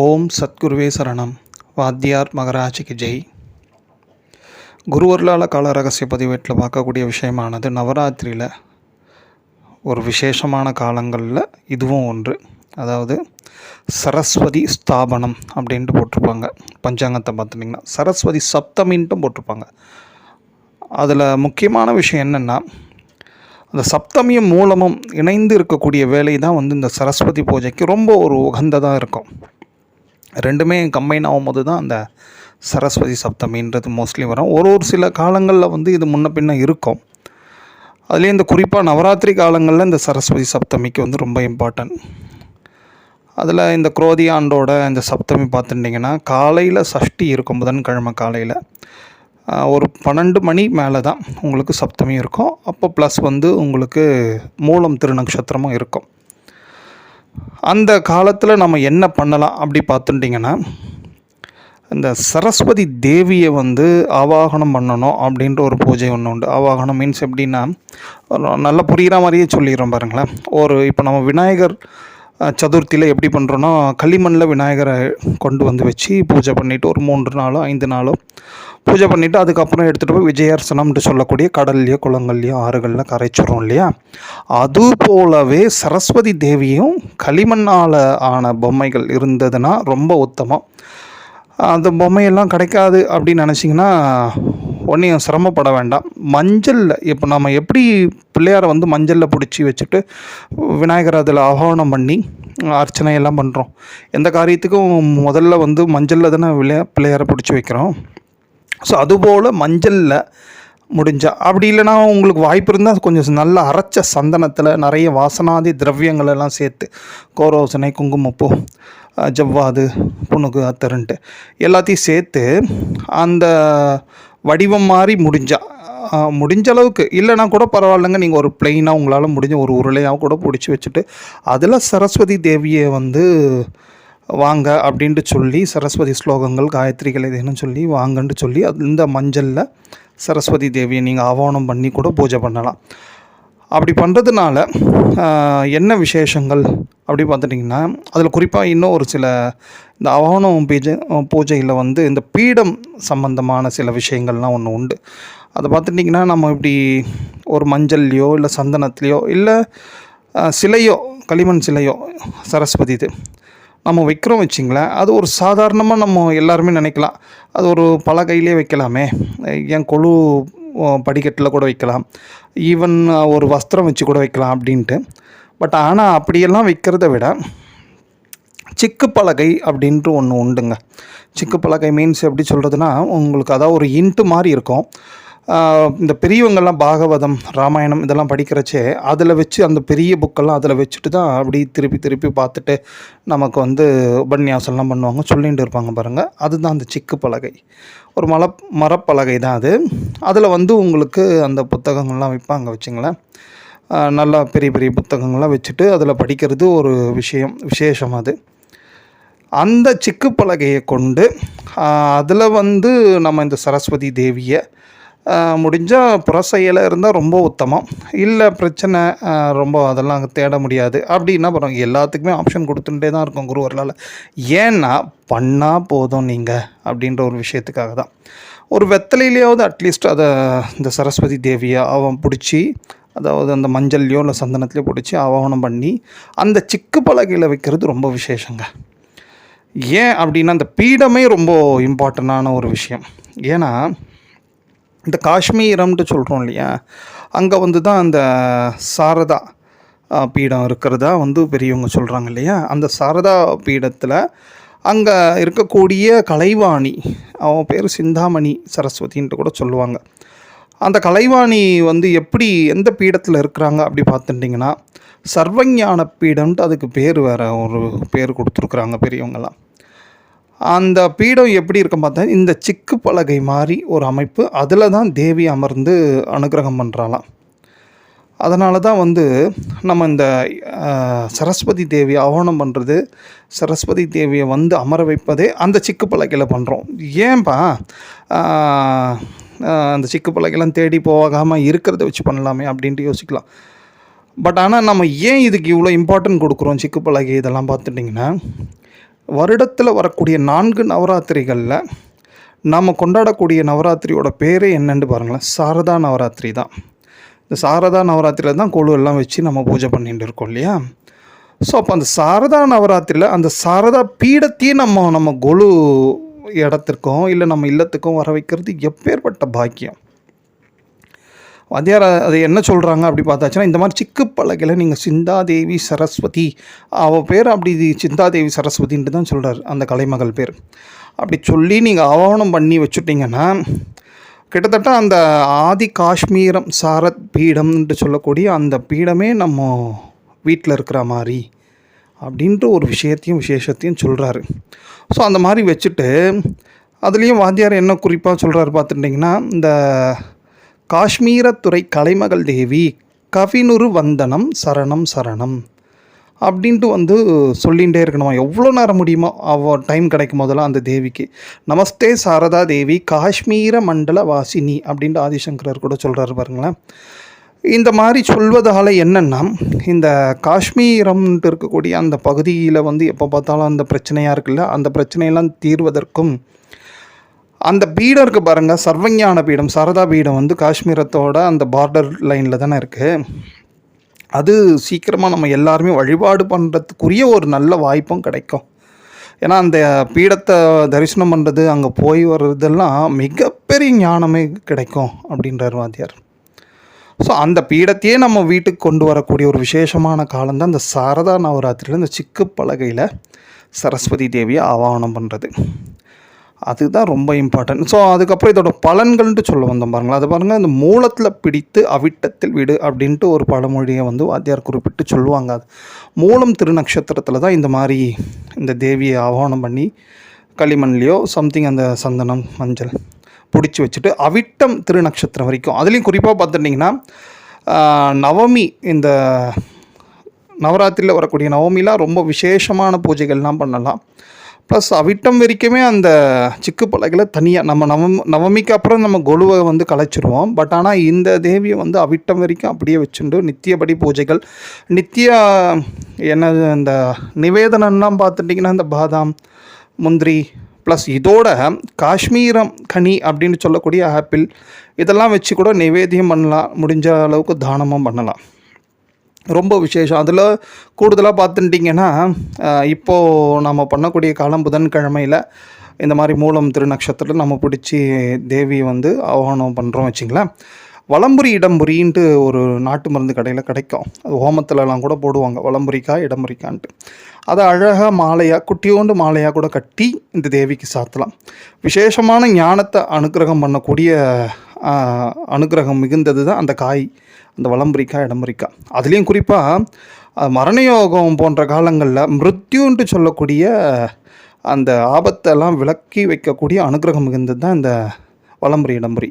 ஓம் சத்குருவே சரணம். வாத்தியார் மகராஜிக்கு ஜெய். குருவர்களால் கால ரகசிய பதிவேட்டில் பார்க்கக்கூடிய விஷயமானது நவராத்திரியில் ஒரு விசேஷமான காலங்களில் இதுவும் ஒன்று. அதாவது சரஸ்வதி ஸ்தாபனம் அப்படின்ட்டு போட்டிருப்பாங்க. பஞ்சாங்கத்தை பார்த்துட்டிங்கன்னா சரஸ்வதி சப்தமின்ட்டும் போட்டிருப்பாங்க. அதில் முக்கியமான விஷயம் என்னென்னா அந்த சப்தமியும் மூலமும் இணைந்து இருக்கக்கூடிய வேலை தான் வந்து இந்த சரஸ்வதி பூஜைக்கு ரொம்ப ஒரு உகந்ததாக இருக்கும். ரெண்டுமே கம்பைன் ஆகும்போது தான் அந்த சரஸ்வதி சப்தமின்றது மோஸ்ட்லி வரும். ஒரு ஒரு சில காலங்களில் வந்து இது முன்ன பின்ன இருக்கும். அதுலேயும் இந்த குறிப்பாக நவராத்திரி காலங்களில் இந்த சரஸ்வதி சப்தமிக்கு வந்து ரொம்ப இம்பார்ட்டன்ட் அதில் இந்த குரோதி ஆண்டோட இந்த சப்தமி பார்த்துட்டிங்கன்னா காலையில் சஷ்டி இருக்கும் புதன்கிழமை காலையில். ஒரு பன்னெண்டு மணி மேலே தான் உங்களுக்கு சப்தமி இருக்கும். அப்போ ப்ளஸ் வந்து உங்களுக்கு மூலம் திருநக்ஷத்திரமும் இருக்கும். அந்த காலத்தில் நம்ம என்ன பண்ணலாம் அப்படி பார்த்துட்டிங்கன்னா இந்த சரஸ்வதி தேவியை வந்து ஆவாகனம் பண்ணணும் அப்படின்ற ஒரு பூஜை ஒன்று உண்டு. ஆவாகனம் மீன்ஸ் எப்படின்னா நல்லா புரிகிற மாதிரியே சொல்லிடுறோம் பாருங்களேன். ஒரு இப்போ நம்ம விநாயகர் சதுர்த்தியில் எப்படி பண்ணுறோன்னா களிமண்ணில் விநாயகரை கொண்டு வந்து வச்சு பூஜை பண்ணிவிட்டு ஒரு மூன்று நாளோ ஐந்து நாளோ பூஜை பண்ணிவிட்டு அதுக்கப்புறம் எடுத்துகிட்டு போய் விஜயார்சனம்னு சொல்லக்கூடிய கடல்லையோ குளங்கள்லையோ ஆறுகளில் கரைச்சிடுறோம் இல்லையா? அது போலவே சரஸ்வதி தேவியும் களிமண்ணால் ஆன பொம்மைகள் இருந்ததுன்னா ரொம்ப உத்தமம். அந்த பொம்மையெல்லாம் கிடைக்காது அப்படின்னு நினச்சிங்கன்னா ஒன்றையும் சிரமப்பட வேண்டாம். மஞ்சளில் இப்போ நம்ம எப்படி பிள்ளையாரை வந்து மஞ்சளில் பிடிச்சி வச்சுட்டு விநாயகர் அதில் ஆஹ்வானம் பண்ணி அர்ச்சனை எல்லாம் பண்ணுறோம் எந்த காரியத்துக்கும் முதல்ல வந்து மஞ்சளில் தானே விளையா பிள்ளையாரை பிடிச்சி வைக்கிறோம். ஸோ அதுபோல் மஞ்சளில் முடிஞ்சால் அப்படி இல்லைனா உங்களுக்கு வாய்ப்பு இருந்தால் கொஞ்சம் நல்ல அரைச்ச சந்தனத்தில் நிறைய வாசனாதி திரவியங்கள் எல்லாம் சேர்த்து கோரோசனை குங்குமப்பூ ஜவ்வாது புணுகு அத்தருன்ட்டு எல்லாத்தையும் சேர்த்து அந்த வடிவம் மாதிரி முடிஞ்சால் முடிஞ்ச அளவுக்கு. இல்லைனா கூட பரவாயில்லைங்க நீங்கள் ஒரு பிளெயினாக உங்களால் முடிஞ்ச ஒரு உருளையாக கூட பிடிச்சி வச்சுட்டு அதில் சரஸ்வதி தேவியை வந்து வாங்க அப்படின்ட்டு சொல்லி சரஸ்வதி ஸ்லோகங்கள் காயத்ரிகள் இதுன்னு சொல்லி வாங்கன்ட்டு சொல்லி அந்த இந்த மஞ்சளில் சரஸ்வதி தேவியை நீங்கள் ஆவணம் பண்ணி கூட பூஜை பண்ணலாம். அப்படி பண்ணுறதுனால என்ன விசேஷங்கள் அப்படி பார்த்துட்டிங்கன்னா அதில் குறிப்பாக இன்னும் ஒரு சில இந்த அவனம் பூஜை பூஜையில் வந்து இந்த பீடம் சம்பந்தமான சில விஷயங்கள்லாம் ஒன்று உண்டு. அதை பார்த்துட்டிங்கன்னா நம்ம இப்படி ஒரு மஞ்சள்லையோ இல்லை சந்தனத்துலேயோ இல்லை சிலையோ களிமண் சிலையோ சரஸ்வதி இது நம்ம வைக்கிறோம் வச்சிங்களேன் அது ஒரு சாதாரணமாக நம்ம எல்லாருமே நினைக்கலாம். அது ஒரு பலகையிலே வைக்கலாமே. ஏன் கொழு படிக்கட்டில் கூட வைக்கலாம். ஈவன் ஒரு வஸ்திரம் வச்சு கூட வைக்கலாம் அப்படின்ட்டு. பட் ஆனால் அப்படியெல்லாம் வைக்கிறத விட சிக்கு பலகை அப்படின்ட்டு ஒன்று உண்டுங்க. சிக்கு பலகை மீன்ஸ் எப்படி சொல்கிறதுனா உங்களுக்கு அதாவது ஒரு இன்ட்டு மாதிரி இருக்கும். இந்த பெரியவங்கள்லாம் பாகவதம் ராமாயணம் இதெல்லாம் படிக்கிறச்சே அதில் வச்சு அந்த பெரிய புக்கெல்லாம் அதில் வச்சுட்டு தான் அப்படி திருப்பி திருப்பி பார்த்துட்டு நமக்கு வந்து உபன்யாசம்லாம் பண்ணுவாங்க சொல்லிகிட்டு இருப்பாங்க பாருங்கள் அதுதான் அந்த சிக்கு பலகை. ஒரு மல மரப்பலகை தான் அது. அதில் வந்து உங்களுக்கு அந்த புத்தகங்கள்லாம் வைப்பாங்க வச்சுங்களேன். நல்லா பெரிய பெரிய புத்தகங்கள்லாம் வச்சுட்டு அதில் படிக்கிறது ஒரு விஷயம் விசேஷம் அது. அந்த சிக்கு பலகையை கொண்டு அதில் வந்து நம்ம இந்த சரஸ்வதி தேவியை முடிஞ்சால் புற செயலாக இருந்தால் ரொம்ப உத்தமம். இல்லை பிரச்சனை ரொம்ப அதெல்லாம் தேட முடியாது. அப்படின்னா அப்புறம் எல்லாத்துக்குமே ஆப்ஷன் கொடுத்துட்டே தான் இருக்கும் குருவர்களால் ஏன்னா பண்ணால் போதும் நீங்கள் அப்படின்ற ஒரு விஷயத்துக்காக தான். ஒரு வெத்தலையிலேயாவது அட்லீஸ்ட் அதை இந்த சரஸ்வதி தேவியை அவன் பிடிச்சி அதாவது அந்த மஞ்சள்லையோ இல்லை சந்தனத்துலையோ பிடிச்சி ஆவாகனம் பண்ணி அந்த சிக்கு பலகையில் வைக்கிறது ரொம்ப விசேஷங்க. ஏன் அப்படின்னா அந்த பீடமே ரொம்ப இம்பார்ட்டண்ட்டான ஒரு விஷயம். ஏன்னா இந்த காஷ்மீரம்ன்ட்டு சொல்கிறோம் இல்லையா அங்கே வந்து தான் அந்த சாரதா பீடம் இருக்கிறதா வந்து பெரியவங்க சொல்கிறாங்க இல்லையா அந்த சாரதா பீடத்தில் அங்கே இருக்கக்கூடிய கலைவாணி அவன் பேர் சிந்தாமணி சரஸ்வதின்ட்டு கூட சொல்லுவாங்க. அந்த கலைவாணி வந்து எப்படி எந்த பீடத்தில் இருக்கிறாங்க அப்படி பார்த்துட்டிங்கன்னா சர்வஞான பீடம்ன்ட்டு அதுக்கு பேர் வேறு ஒரு பேர் கொடுத்துருக்குறாங்க பெரியவங்களாம் அந்த பீடம் எப்படி இருக்கும் பார்த்தா இந்த சிக்கு பலகை மாதிரி ஒரு அமைப்பு அதில் தான் தேவி அமர்ந்து அனுகிரகம் பண்ணுறாளாம் அதனால தான் வந்து நம்ம இந்த சரஸ்வதி தேவியை ஆவணம் பண்ணுறது சரஸ்வதி தேவியை வந்து அமர வைப்பதே அந்த சிக்கு பலகையில் பண்ணுறோம் ஏன்பா? அந்த சிக்கு பலகையெல்லாம் தேடி போகாமல் இருக்கிறத வச்சு பண்ணலாமே அப்படின்ட்டு யோசிக்கலாம். பட் ஆனால் நம்ம ஏன் இதுக்கு இவ்வளோ இம்பார்ட்டன்ட் கொடுக்குறோம் சிக்கு பலகை இதெல்லாம் பார்த்துட்டிங்கன்னா வருடத்தில் வரக்கூடிய நான்கு நவராத்திரிகளில் நாம் கொண்டாடக்கூடிய நவராத்திரியோட பேரே என்னென்னு பாருங்களேன். சாரதா நவராத்திரி தான். இந்த சாரதா நவராத்திரியில் தான் கொழு எல்லாம் வச்சு நம்ம பூஜை பண்ணிட்டு இருக்கோம் இல்லையா? ஸோ அப்போ அந்த சாரதா நவராத்திரியில் அந்த சாரதா பீடத்தையே நம்ம நம்ம கொலு இடத்திற்கும் இல்லை நம்ம இல்லத்துக்கும் வர வைக்கிறது எப்பேற்பட்ட பாக்கியம்? வாத்தியார் அது என்ன சொல்கிறாங்க அப்படி பார்த்தாச்சுன்னா இந்த மாதிரி சிக்கு பலகையில் நீங்கள் சிந்தாதேவி சரஸ்வதி அவள் பேர் அப்படி சிந்தாதேவி சரஸ்வதின்ட்டு தான் சொல்கிறார் அந்த கலைமகள் பேர். அப்படி சொல்லி நீங்கள் ஆவணம் பண்ணி வச்சுட்டிங்கன்னா கிட்டத்தட்ட அந்த ஆதி காஷ்மீரம் சாரத் பீடம்ன்ட்டு சொல்லக்கூடிய அந்த பீடமே நம்ம வீட்டில் இருக்கிற மாதிரி அப்படின்ற ஒரு விஷயத்தையும் விசேஷத்தையும் சொல்கிறாரு ஸோ அந்த மாதிரி வச்சுட்டு அதுலேயும் வாத்தியார் என்ன குறிப்பாக சொல்கிறாரு பார்த்துட்டிங்கன்னா இந்த காஷ்மீரத்துறை கலைமகள் தேவி கவினுரு வந்தனம் சரணம் சரணம் அப்படின்ட்டு வந்து சொல்லிகிட்டே இருக்கணுமா? எவ்வளோ நேரம் முடியுமோ அவ டைம் கிடைக்கும் போதெல்லாம் அந்த தேவிக்கு. நமஸ்தே சாரதா தேவி காஷ்மீர மண்டல வாசினி அப்படின்ட்டு ஆதிசங்கரர் கூட சொல்கிறாரு பாருங்களேன். இந்த மாதிரி சொல்வதால் என்னென்னா இந்த காஷ்மீரம்ன்ட்டு இருக்கக்கூடிய அந்த பகுதியில் வந்து எப்போ பார்த்தாலும் அந்த பிரச்சனையாக இருக்குல்ல? அந்த பிரச்சனையெல்லாம் தீர்வதற்கும் அந்த பீடம் இருக்குது பாருங்கள் சர்வஞான பீடம் சாரதா பீடம் வந்து காஷ்மீரத்தோட அந்த பார்டர் லைனில் தானே இருக்குது அது சீக்கிரமாக நம்ம எல்லாருமே வழிபாடு பண்ணுறதுக்குரிய ஒரு நல்ல வாய்ப்பும் கிடைக்கும். ஏன்னா அந்த பீடத்தை தரிசனம் பண்ணுறது அங்கே போய் வர்றதெல்லாம் மிகப்பெரிய ஞானமே கிடைக்கும் அப்படின்றார் வாத்தியார். ஸோ அந்த பீடத்தையே நம்ம வீட்டுக்கு கொண்டு வரக்கூடிய ஒரு விசேஷமான காலம்தான் இந்த சாரதா நவராத்திரியில் இந்த சிக்கு பலகையில் சரஸ்வதி தேவியை ஆவாகனம் பண்ணுறது அதுதான் ரொம்ப இம்பார்ட்டன்ட் ஸோ அதுக்கப்புறம் இதோட பலன்கள்ன்ட்டு சொல்ல வந்தோம் பாருங்களா அது பாருங்கள் இந்த மூலத்தில் பிடித்து அவிட்டத்தில் விடு அப்படின்ட்டு ஒரு பழமொழியை வந்து வாத்தியார் குறிப்பிட்டு சொல்லுவாங்க அது. மூலம் திருநக்ஷத்திரத்தில் தான் இந்த மாதிரி இந்த தேவியை ஆவாகனம் பண்ணி களிமண்லேயோ சம்திங் அந்த சந்தனம் மஞ்சள் பிடிச்சி வச்சுட்டு அவிட்டம் திருநக்ஷத்திரம் வரைக்கும். அதுலேயும் குறிப்பாக பார்த்துட்டிங்கன்னா நவமி இந்த நவராத்திரியில் வரக்கூடிய நவமிலாம் ரொம்ப விசேஷமான பூஜைகள்லாம் பண்ணலாம். ப்ளஸ் அவிட்டம் வரைக்குமே அந்த சிக்கு பலகையில் தனியாக நம்ம நவம் நவமிக்கு அப்புறம் நம்ம கொலுவை வந்து கலைச்சிருவோம். பட் ஆனால் இந்த தேவியை வந்து அவிட்டம் வரைக்கும் அப்படியே வச்சுண்டு நித்தியபடி பூஜைகள். நித்திய என்னது இந்த நிவேதனம்லாம் பார்த்துட்டிங்கன்னா இந்த பாதாம் முந்திரி ப்ளஸ் இதோட காஷ்மீரம் கனி அப்படின்னு சொல்லக்கூடிய ஆப்பிள் இதெல்லாம் வச்சு கூட நிவேதியம் பண்ணலாம் முடிஞ்ச அளவுக்கு தானமும் பண்ணலாம். ரொம்ப விசேஷம். அதில் கூடுதலாக பார்த்துட்டிங்கன்னா இப்போது நம்ம பண்ணக்கூடிய காலம் புதன்கிழமையில் இந்த மாதிரி மூலம் திருநக்ஷத்திரத்தில் நம்ம பிடிச்சி தேவி வந்து ஆவானம் பண்ணுறோம் வச்சிங்களேன். வளம்புரி இடம்புரின்ட்டு ஒரு நாட்டு மருந்து கடையில் கிடைக்கும். அது ஹோமத்துலலாம் கூட போடுவாங்க. வளம்புரிக்கா இடம்புரிக்கான்ட்டு. அதை அழகாக மாலையாக குட்டியோண்டு மாலையாக கூட கட்டி இந்த தேவிக்கு சாத்தலாம். விசேஷமான ஞானத்தை அனுக்கிரகம் பண்ணக்கூடிய அனுக்கிரகம் மிகுந்தது தான் அந்த காய் அந்த வளம்புரிக்காய் இடம்பரிக்கா அதுலேயும் குறிப்பாக மரணயோகம் போன்ற காலங்களில் மிருத்யுன்ட்டு சொல்லக்கூடிய அந்த ஆபத்தெல்லாம் விலக்கி வைக்கக்கூடிய அனுகிரகம் மிகுந்தது தான் இந்த வளம்புரி இடம்பரி.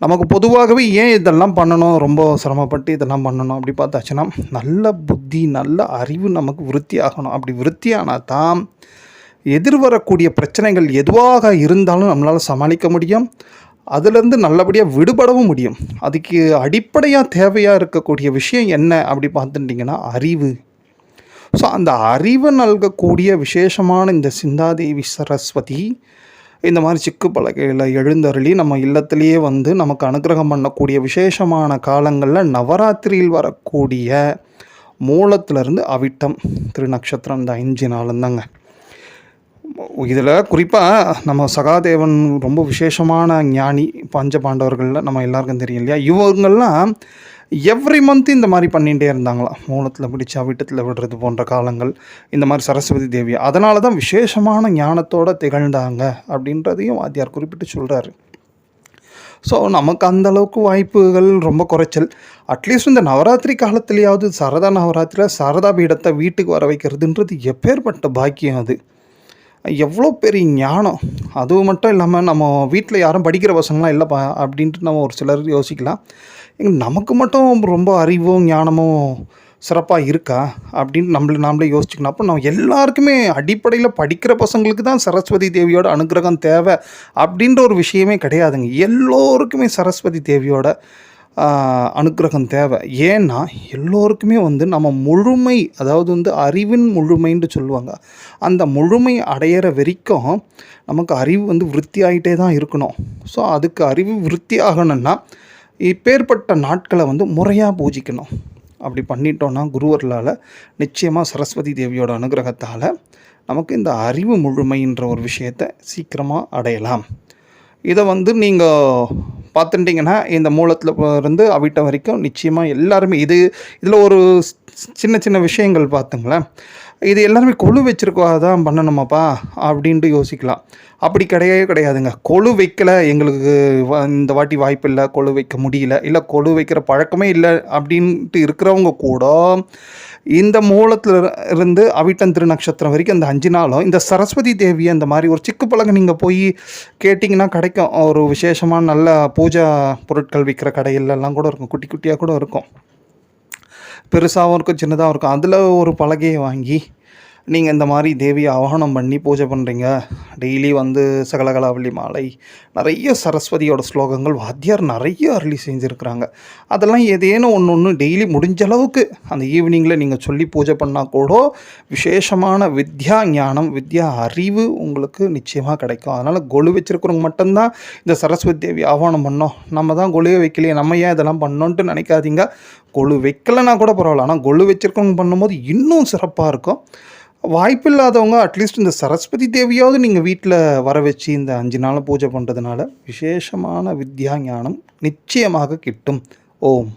நமக்கு பொதுவாகவே ஏன் இதெல்லாம் பண்ணணும் ரொம்ப சிரமப்பட்டு இதெல்லாம் பண்ணணும் அப்படி பார்த்தாச்சுன்னா நல்ல புத்தி நல்ல அறிவு நமக்கு விருத்தி ஆகணும் அப்படி விருத்தி ஆனால் தான் எதிர்வரக்கூடிய பிரச்சனைகள் எதுவாக இருந்தாலும் நம்மளால் சமாளிக்க முடியும். அதுலேருந்து நல்லபடியாக விடுபடவும் முடியும். அதுக்கு அடிப்படையாக தேவையாக இருக்கக்கூடிய விஷயம் என்ன அப்படி பார்த்துட்டிங்கன்னா அறிவு. ஸோ அந்த அறிவை நல்கக்கூடிய விசேஷமான இந்த சிந்தாதேவி சரஸ்வதி இந்த மாதிரி சிக்கு பலகையில் எழுந்தருளி நம்ம இல்லத்திலேயே வந்து நமக்கு அனுகிரகம் பண்ணக்கூடிய விசேஷமான காலங்களில் நவராத்திரியில் வரக்கூடிய மூலத்திலிருந்து அவிட்டம். திருநக்ஷத்திரம் இந்த அஞ்சு நாளுந்தாங்க. இதில் குறிப்பாக நம்ம சகாதேவன் ரொம்ப விசேஷமான ஞானி பஞ்ச பாண்டவர்களில் நம்ம எல்லாருக்கும் தெரியும் இல்லையா? இவங்கெல்லாம் எவ்ரி மந்த் இந்த மாதிரி பண்ணிகிட்டே இருந்தாங்களாம். மூலத்தில் பிடிச்சா வீட்டத்தில் விடுறது போன்ற காலங்கள் இந்த மாதிரி சரஸ்வதி தேவி. அதனால தான் விசேஷமான ஞானத்தோடு திகழ்ந்தாங்க அப்படின்றதையும் வாத்தியார் குறிப்பிட்டு சொல்கிறாரு ஸோ நமக்கு அந்த அளவுக்கு வாய்ப்புகள் ரொம்ப குறைச்சல். அட்லீஸ்ட் இந்த நவராத்திரி காலத்துலேயாவது சரதா நவராத்திரியில் சரதா பீடத்தை வீட்டுக்கு வர வைக்கிறதுன்றது எப்பேற்பட்ட பாக்கியம் அது. எவ்வளோ பெரிய ஞானம். அதுவும் மட்டும் இல்லாமல் நம்ம வீட்டில் யாரும் படிக்கிற பசங்களாம் இல்லைப்பா அப்படின்ட்டு நம்ம ஒரு சிலர் யோசிக்கலாம். நமக்கு மட்டும் ரொம்ப அறிவும் ஞானமும் சிறப்பாக இருக்கா? அப்படின்னு நம்மளை நாமளே யோசிச்சுக்கணும். அப்போ நம்ம எல்லாருக்குமே அடிப்படையில் படிக்கிற பசங்களுக்கு தான் சரஸ்வதி தேவியோட அனுகிரகம் தேவை அப்படின்ற ஒரு விஷயமே கிடையாதுங்க. எல்லோருக்குமே சரஸ்வதி தேவியோட அனுக்கிரகம் தேவை. ஏன்னா எல்லோருக்குமே வந்து நம்ம முழுமை அதாவது வந்து அறிவின் முழுமைன்னு சொல்லுவாங்க. அந்த முழுமை அடையிற வரைக்கும் நமக்கு அறிவு வந்து விருத்தி ஆகிட்டே தான் இருக்கணும். ஸோ அதுக்கு அறிவு விருத்தி ஆகணும்னா இப்பேற்பட்ட நாட்களை வந்து முறையாக பூஜிக்கணும். அப்படி பண்ணிட்டோன்னா குருவர்களால் நிச்சயமாக சரஸ்வதி தேவியோட அனுகிரகத்தால் நமக்கு இந்த அறிவு முழுமைன்ற ஒரு விஷயத்தை சீக்கிரமாக அடையலாம். இதை வந்து நீங்கள் பார்த்துட்டிங்கன்னா இந்த மூலத்தில் இருந்து அவிட்ட வரைக்கும் நிச்சயமாக எல்லாருமே இது இதில் ஒரு சின்ன சின்ன விஷயங்கள் பார்த்துங்களேன். இது எல்லாருமே கொழு வச்சிருக்கோ அதான் பண்ணணுமாப்பா? அப்படின்ட்டு யோசிக்கலாம். அப்படி கிடையவே கிடையாதுங்க. கொழு வைக்கலை எங்களுக்கு இந்த வாட்டி வாய்ப்பு இல்லை. கொழு வைக்க முடியல. இல்லை கொழு வைக்கிற பழக்கமே இல்லை அப்படின்ட்டு இருக்கிறவங்க கூட இந்த மூலத்தில் இருந்து அவிட்டன் திருநக்ஷத்திரம் வரைக்கும் அந்த அஞ்சு நாளும் இந்த சரஸ்வதி தேவி அந்த மாதிரி ஒரு சிக்கு பழகம் நீங்கள் போய் கேட்டிங்கன்னா கிடைக்கும். ஒரு விசேஷமான நல்ல பூஜா பொருட்கள் விற்கிற கடையிலெல்லாம் கூட இருக்கும். குட்டி குட்டியாக கூட இருக்கும். பெருசாகவும் இருக்கும் சின்னதாகவும் இருக்கும். அதில் ஒரு பலகையை வாங்கி நீங்கள் இந்த மாதிரி தேவியை ஆவாகனம் பண்ணி பூஜை பண்ணுறீங்க டெய்லி வந்து சகலகலாவள்ளி மாலை நிறைய சரஸ்வதியோட ஸ்லோகங்கள் வாத்தியார் நிறைய அருளி செஞ்சுருக்கிறாங்க. அதெல்லாம் ஏதேனும் ஒன்று ஒன்று டெய்லி முடிஞ்ச அளவுக்கு அந்த ஈவினிங்கில் நீங்கள் சொல்லி பூஜை பண்ணால் கூட விசேஷமான வித்யா ஞானம் வித்யா அறிவு உங்களுக்கு நிச்சயமாக கிடைக்கும். அதனால் கொலு வச்சுருக்கிறவங்க மட்டும்தான் இந்த சரஸ்வதி தேவி ஆவானம் பண்ணோம். நம்ம தான் கொலுவே வைக்கலையே நம்ம ஏன் இதெல்லாம் பண்ணோன்ட்டு நினைக்காதீங்க. கொலு வைக்கலைன்னா கூட பரவாயில்ல. ஆனால் கொலு வச்சுருக்கவங்க பண்ணும்போது இன்னும் சிறப்பாக இருக்கும். வாய்ப்பில்லாதவங்க அட்லீஸ்ட் இந்த சரஸ்வதி தேவியாவது நீங்கள் வீட்டில் வர வச்சு இந்த அஞ்சு நாள் பூஜை பண்ணுறதுனால விசேஷமான வித்யா ஞானம் நிச்சயமாக கிட்டும். ஓம்.